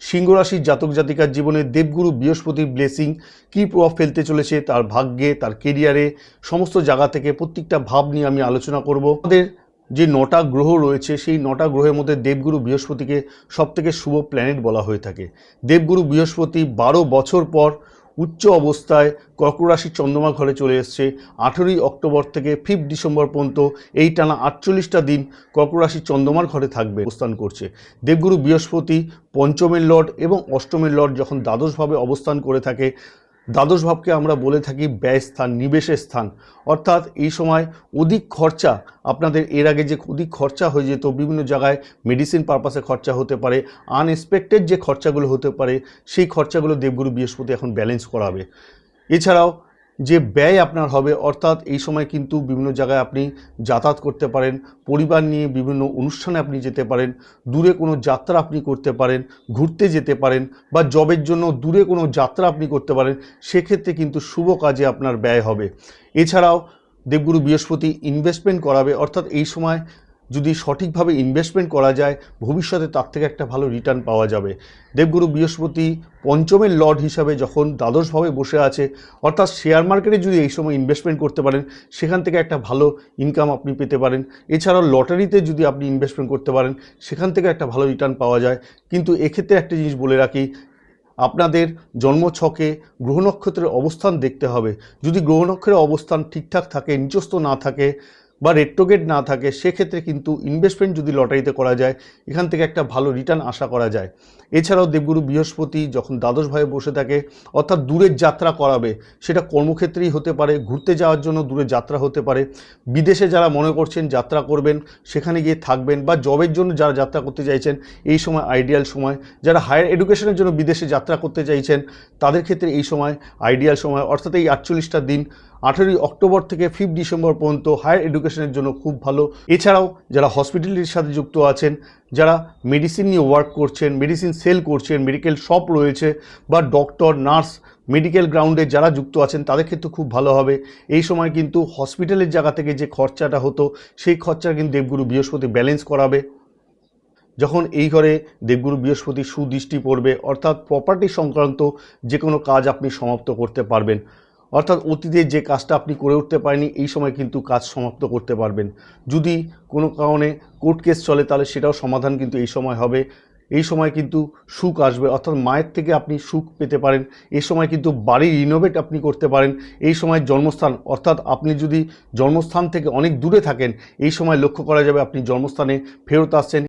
সিংহ রাশির জাতক জাতিকার জীবনে দেবগুরু বৃহস্পতির ব্লেসিং কী প্রভাব ফেলতে চলেছে, তার ভাগ্যে, তার কেরিয়ারে সমস্ত জায়গা থেকে প্রত্যেকটা ভাব নিয়ে আমি আলোচনা করব। আমাদের যে নটা গ্রহ রয়েছে, সেই নটা গ্রহের মধ্যে দেবগুরু বৃহস্পতিকে সবথেকে শুভ প্ল্যানেট বলা হয়ে থাকে। দেবগুরু বৃহস্পতি বারো বছর পর উচ্চ অবস্থায় কর্করাশির চন্দ্রমা ঘরে চলে এসছে। আঠেরোই অক্টোবর থেকে ফিফথ ডিসেম্বর পর্যন্ত এই টানা আটচল্লিশটা দিন কর্করাশি চন্দ্রমার ঘরে থাকবে, অবস্থান করছে। দেবগুরু বৃহস্পতি, পঞ্চমের লর্ড এবং অষ্টমের লর্ড যখন দ্বাদশভাবে অবস্থান করে থাকে দ্বাদশ ভাবকে আমরা বলে থাকি ব্যয় স্থান, নিবেশের স্থান। অর্থাৎ এই সময় অধিক খরচা, আপনাদের এর আগে যে অধিক খরচা হয়ে যেত, বিভিন্ন জায়গায় মেডিসিন পারপাসে খরচা হতে পারে আনএক্সপেক্টেড যে খরচাগুলো হতে পারে, সেই খরচাগুলো দেবগুরু বৃহস্পতি এখন ব্যালেন্স করাবে। এছাড়াও যে ব্যয় আপনার হবে, অর্থাৎ এই সময় কিন্তু বিভিন্ন জায়গায় আপনি যাতায়াত করতে পারেন, পরিবার নিয়ে বিভিন্ন অনুষ্ঠানে আপনি যেতে পারেন, দূরে কোনো যাত্রা আপনি করতে পারেন, ঘুরতে যেতে পারেন বা জবের জন্য দূরে কোনো যাত্রা আপনি করতে পারেন, সেক্ষেত্রে কিন্তু শুভ কাজে আপনার ব্যয় হবে। এছাড়াও দেবগুরু বৃহস্পতি ইনভেস্টমেন্ট করাবে, অর্থাৎ এই সময় যদি সঠিকভাবে ইনভেস্টমেন্ট করা যায়, ভবিষ্যতে তার থেকে একটা ভালো রিটার্ন পাওয়া যাবে। দেবগুরু বৃহস্পতি পঞ্চমের লর্ড হিসাবে যখন দ্বাদশভাবে বসে আছে, অর্থাৎ শেয়ার মার্কেটে যদি এই সময় ইনভেস্টমেন্ট করতে পারেন, সেখান থেকে একটা ভালো ইনকাম আপনি পেতে পারেন। এছাড়াও লটারিতে যদি আপনি ইনভেস্টমেন্ট করতে পারেন, সেখান থেকে একটা ভালো রিটার্ন পাওয়া যায়। কিন্তু এক্ষেত্রে একটা জিনিস বলে রাখি, আপনাদের জন্মছকে গ্রহ নক্ষত্রের অবস্থান দেখতে হবে। যদি গ্রহ নক্ষত্রের অবস্থান ঠিকঠাক থাকে, নিচস্থ না থাকে বা রেট্রোগেট না থাকে, সেক্ষেত্রে কিন্তু ইনভেস্টমেন্ট যদি লটারিতে করা যায়, এখান থেকে একটা ভালো রিটার্ন আশা করা যায়। এছাড়াও দেবগুরু বৃহস্পতি যখন দ্বাদশ ভাবে বসে থাকে, অর্থাৎ দূরের যাত্রা করাবে, সেটা কর্মক্ষেত্রেই হতে পারে, ঘুরতে যাওয়ার জন্য দূরে যাত্রা হতে পারে। বিদেশে যারা মনে করছেন যাত্রা করবেন, সেখানে গিয়ে থাকবেন বা জবের জন্য যারা যাত্রা করতে চাইছেন, এই সময় আইডিয়াল সময়। যারা হায়ার এডুকেশনের জন্য বিদেশে যাত্রা করতে চাইছেন, তাদের ক্ষেত্রে এই সময় আইডিয়াল সময়, অর্থাৎ এই আটচল্লিশটা দিন আঠেরোই অক্টোবর থেকে ফিফ ডিসেম্বর পর্যন্ত হায়ার এডুকেশনের জন্য খুব ভালো। এছাড়াও যারা হসপিটালিটির সাথে যুক্ত আছেন, যারা মেডিসিন নিয়ে ওয়ার্ক করছেন মেডিসিন সেল করছেন মেডিকেল শপ রয়েছে বা ডক্টর নার্স মেডিকেল গ্রাউন্ডে যারা যুক্ত আছেন, তাদের ক্ষেত্রে খুব ভালো হবে। এই সময় কিন্তু হসপিটালের জায়গা থেকে যে খরচাটা হতো, সেই খরচা কিন্তু দেবগুরু বৃহস্পতি ব্যালেন্স করাবে। যখন এই ঘরে দেবগুরু বৃহস্পতি সুদৃষ্টি পড়বে, অর্থাৎ প্রপার্টি সংক্রান্ত যে কোনো কাজ আপনি সমাপ্ত করতে পারবেন। অর্থাৎ অতীতে যে কাজটা আপনি করে উঠতে পারেনি এই সময় কিন্তু কাজ সমাপ্ত করতে পারবেন। যদি কোনো কারণে কোর্ট কেস চলে, তাহলে সেটাও সমাধান কিন্তু এই সময় হবে। এই সময় কিন্তু সুখ আসবে, অর্থাৎ মায়ের থেকে আপনি সুখ পেতে পারেন। এই সময় কিন্তু বাড়ি রিনোভেট আপনি করতে পারেন। এই সময় জন্মস্থান, অর্থাৎ আপনি যদি জন্মস্থান থেকে অনেক দূরে থাকেন, এই সময় লক্ষ্য করা যাবে আপনি জন্মস্থানে ফেরত আসছেন।